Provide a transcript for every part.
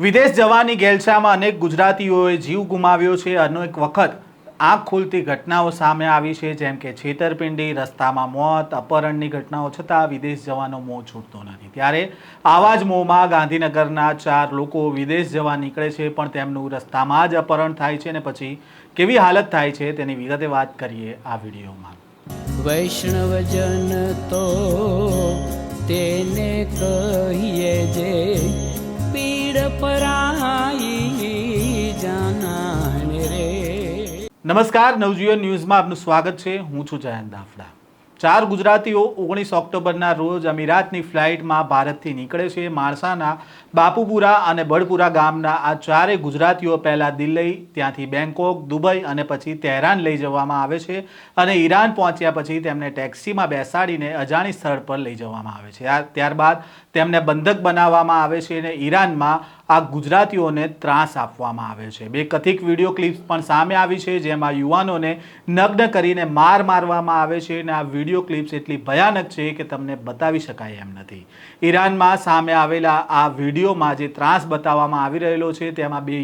વિદેશ જવાની ગેલછામાં અનેક ગુજરાતીઓએ જીવ ગુમાવ્યો છે. અનેક વખત આંખ ખુલતી ઘટનાઓ સામે આવી છે, જેમ કે છેતરપિંડી, રસ્તામાં મોત, અપહરણની ઘટનાઓ છતાં વિદેશ જવાનો મોં છૂટતો નથી. ત્યારે આવા જ મોંમાં ગાંધીનગરના ચાર લોકો વિદેશ જવા નીકળે છે, પણ તેમનું રસ્તામાં જ અપહરણ થાય છે અને પછી કેવી હાલત થાય છે તેની વિગતે વાત કરીએ આ વિડીયોમાં. વૈષ્ણવજન તો તેને કહીએ જે નમસ્કાર, નવજીવન ન્યૂઝમાં આપનું સ્વાગત છે. હું છું જયંત દાફડા. ચાર ગુજરાતીઓ ઓગણીસ ઓક્ટોબરના રોજ અમીરાતની ફ્લાઇટમાં ભારતથી નીકળે છે. માણસાના બાપુપુરા અને બળપુરા ગામના આ ચારેય ગુજરાતીઓ પહેલાં દિલ્હી, ત્યાંથી બેંકોક, દુબઈ અને પછી તહેરાન લઈ જવામાં આવે છે અને ઈરાન પહોંચ્યા પછી તેમને ટેક્સીમાં બેસાડીને અજાણી સ્થળ પર લઈ જવામાં આવે છે. ત્યારબાદ તેમને બંધક બનાવવામાં આવે છે અને ઈરાનમાં આ ગુજરાતીઓને ત્રાસ આપવામાં આવે છે. બે કથિક વીડિયો ક્લિપ્સ પણ સામે આવી છે, જેમાં યુવાનોને નગ્ન કરીને માર મારવામાં આવે છે અને આ વીડિયો ક્લિપ્સ એટલી ભયાનક છે કે તમને બતાવી શકાય એમ નથી. ઈરાનમાં સામે આવેલા આ વિડીયોમાં જે ત્રાસ બતાવવામાં આવી રહેલો છે, તેમાં બે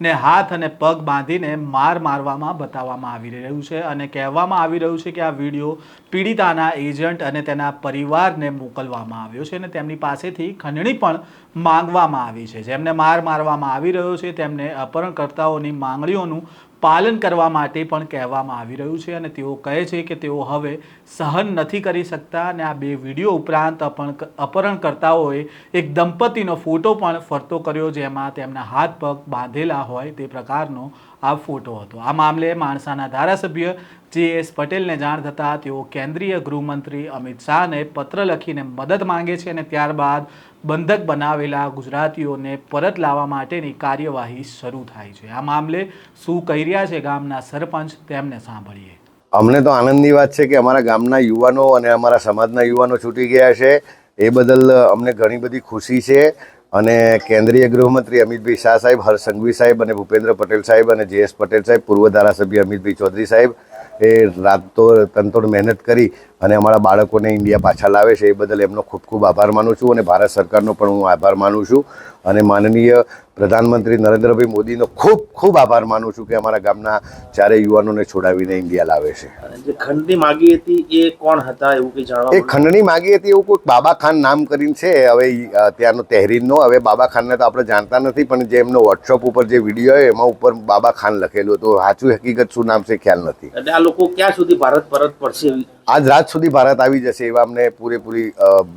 યુવાનોને હાથ અને પગ બાંધીને માર મારવામાં બતાવવામાં આવી રહ્યું છે અને કહેવામાં આવી રહ્યું છે કે આ વીડિયો પીડિતાના એજન્ટ અને તેના પરિવારને મોકલવામાં આવ્યો છે અને તેમની પાસેથી ખંડણી પણ માંગવામાં આવી છે. જેમને માર મારવામાં આવી રહ્યો છે તેમને અપહરણકર્તાઓની માંગણીઓનું પાલન કરવા માટે પણ કહેવામાં આવી રહ્યું છે અને તેઓ કહે છે કે તેઓ હવે સહન નથી કરી શકતા અને આ બે વીડિયો ઉપરાંત અપણ અપહરણકર્તાઓએ એક દંપતીનો ફોટો પણ ફરતો કર્યો જેમાં તેમના હાથ પગ બાંધેલા હોય તે પ્રકારનો ફોટો હતો. આ મામલે માણસાના ધારાસભ્ય જે એસ પટેલને જાણ થતાં તેઓ કેન્દ્રીય ગૃહમંત્રી અમિત શાહને પત્ર લખીને મદદ માંગે છે અને ત્યારબાદ બંધક બનાવેલા ગુજરાતીઓને પરત લાવવા માટેની કાર્યવાહી શરૂ થાય છે. આ મામલે શું કહી રહ્યા છે ગામના સરપંચ તેમને સાંભળીએ. અમને તો આનંદની વાત છે કે અમારા ગામના યુવાનો અને અમારા સમાજના યુવાનો છૂટી ગયા છે. એ બદલ અમને ઘણી બધી ખુશી છે. અને કેન્દ્રીય ગૃહમંત્રી અમિતભાઈ શાહ સાહેબ, હર્ષ સાહેબ અને ભૂપેન્દ્ર પટેલ સાહેબ અને જે એસ પટેલ સાહેબ, પૂર્વ ધારાસભ્ય અમિતભાઈ ચૌધરી સાહેબ એ રાતો તનતોડ મહેનત કરી અને અમારા બાળકોને ઇન્ડિયા પાછા લાવે છે એ બદલ એમનો ખૂબ ખૂબ આભાર માનું છું અને ભારત સરકારનો પણ હું આભાર માનું છું. અને માનનીય પ્રધાનમંત્રી નરેન્દ્રભાઈ મોદીનો ખૂબ ખૂબ આભાર માનું છું કે અમારા ગામના ચારેય યુવાનોને છોડાવીને ઇન્ડિયા લાવે છે. જે ખંડની માગી હતી એ કોણ હતા એવું કઈ જાણવા એ ખંડની માગી હતી એવું કોઈક બાબા ખાન નામ કરીને છે. હવે ત્યાંનો તહેરીરનો. હવે બાબા ખાનને તો આપણે જાણતા નથી પણ જે એમનો વોટ્સઅપ ઉપર જે વીડિયો હોય એમાં ઉપર બાબા ખાન લખેલું હતું. સાચું હકીકત શું નામ છે ખ્યાલ નથી. એટલે આ લોકો ક્યાં સુધી ભારત પરત પડશે આજ રાત સુધી ભારત આવી જશે એવા અમને પૂરેપૂરી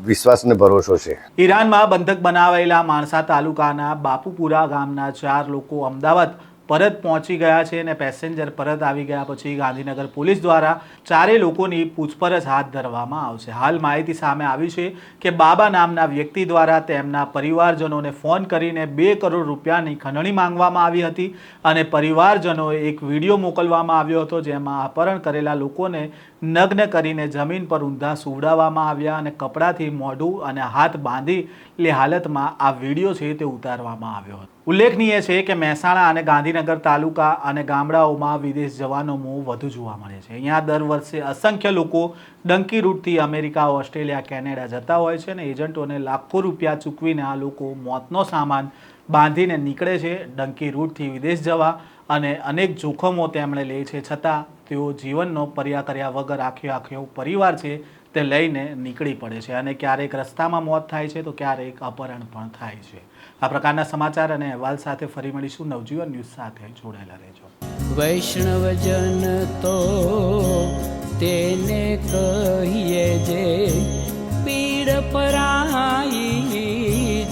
વિશ્વાસને ભરોસો છે. ઈરાનમાં બંધક બનાવેલા માણસા તાલુકાના બાપુપુરા ગામના ચાર લોકો અમદાવાદ પરત પહોંચી ગયા છે અને પેસેન્જર પરત આવી ગયા પછી ગાંધીનગર પોલીસ દ્વારા ચારેય લોકોની પૂછપરછ હાથ ધરવામાં આવશે. હાલ માહિતી સામે આવી છે કે બાબા નામના વ્યક્તિ દ્વારા તેમના પરિવારજનોને ફોન કરીને બે કરોડ રૂપિયાની ખંડણી માંગવામાં આવી હતી અને પરિવારજનોએ એક વીડિયો મોકલવામાં આવ્યો હતો જેમાં અપહરણ કરેલા લોકોને નગ્ન કરીને જમીન પર ઊંધા સુવડાવવામાં આવ્યા અને કપડાથી મોઢું અને હાથ બાંધી લે હાલતમાં આ વીડિયો છે તે ઉતારવામાં આવ્યો હતો. ઉલ્લેખનીય છે કે મહેસાણા અને ગાંધીનગર તાલુકા અને ગામડાઓમાં વિદેશ જવાનો મોં વધુ જોવા મળે છે. અહીંયા દર વર્ષે અસંખ્ય લોકો ડંકી રૂટથી અમેરિકા, ઓસ્ટ્રેલિયા, કેનેડા જતા હોય છે અને એજન્ટોને લાખો રૂપિયા ચૂકવીને આ લોકો મોતનો સામાન બાંધીને નીકળે છે ડંકી રૂટથી વિદેશ જવા અને અનેક જોખમો તેમણે લે છે. છતાં તેઓ જીવનનો પર્યા કર્યા વગર આખે આખો પરિવાર છે તે લઈને નીકળી પડે છે અને ક્યારેક રસ્તામાં મોત થાય છે તો ક્યારેક અપહરણ પણ થાય છે. આ પ્રકારના સમાચાર અને અહેવાલ સાથે ફરી મળીશું. નવજીવન ન્યૂઝ સાથે જોડાયેલા રહેજો. વૈષ્ણવજન તો તેને કહીએ જે પીડ પરાઈ